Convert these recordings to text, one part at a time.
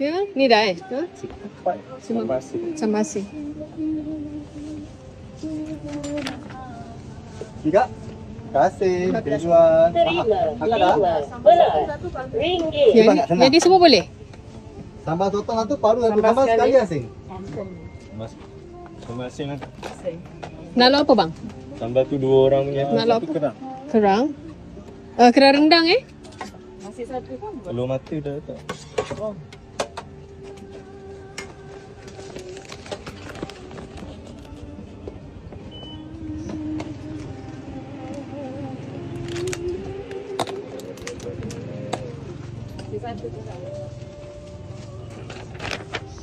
Ya, ni dah eh. Asin. Sambal asin. Tiga. Terima kasih. Terima, ringgit. Yang ni semua boleh? Sambal sotong satu, paru satu. Sambal sekali asing. Mas, sambal asin lah. Nak lauk apa bang? Sambal tu dua orang punya. Nak apa? kerang. Kerang. Uh, kerang rendang eh? Masih satu kan? Telur mata dah tak. Masih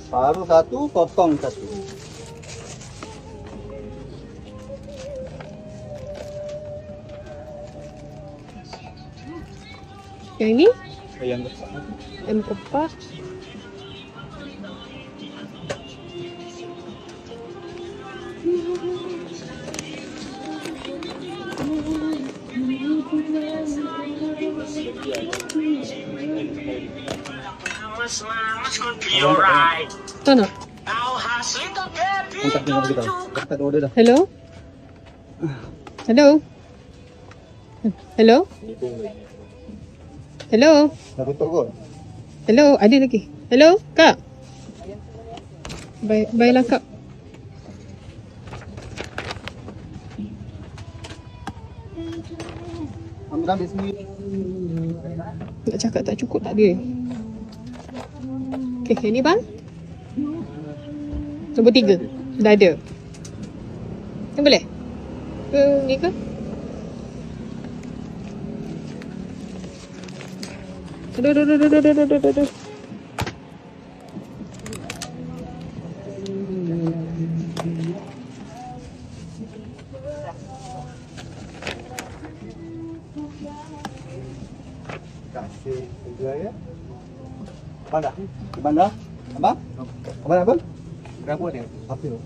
Paru satu, potong satu. Yang ni? Ayam besar. Ayam kepak. Ito na. Hello? Hello? Hello? Hello? Hello? Adi lagi. Hello, Kak? Bye, bye lang, Kak. Ambil ambil sendiri. Nak cakap tak cukup tak dia. Okay, yang ni bang? Nombor tiga. Dah ada. Ni boleh? Ke ni ke? Aduh, aduh, aduh, aduh, aduh, aduh, aduh, Kasih juga ya. Abang dah? Abang dah? Abang? Abang apa? Berapa dia? Apa tu?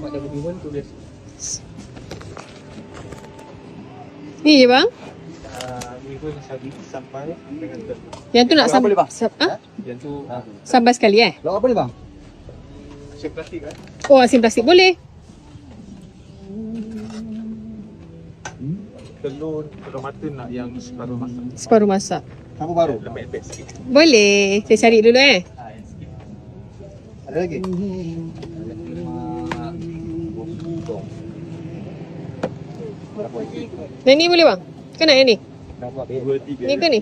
Mak dah bagi pun tulis. Ni je bang? Ni pun sagi sampai dengan tu. Yang tu nak Berapa sambal. boleh, bang? Sa- ha? Yang tu Sambal sekali eh? Lauk apa ni bang? asin plastik kan? Oh, asin plastik boleh. Telur, telur mata nak yang separuh masak. Separuh masak. Apa baru? Lembek-lembek sikit. Boleh. Saya cari dulu eh. Sikit. Ada lagi? Yang ni boleh bang? Ke nak yang ni? Berapa? Dua, tiga. Ni ke ni?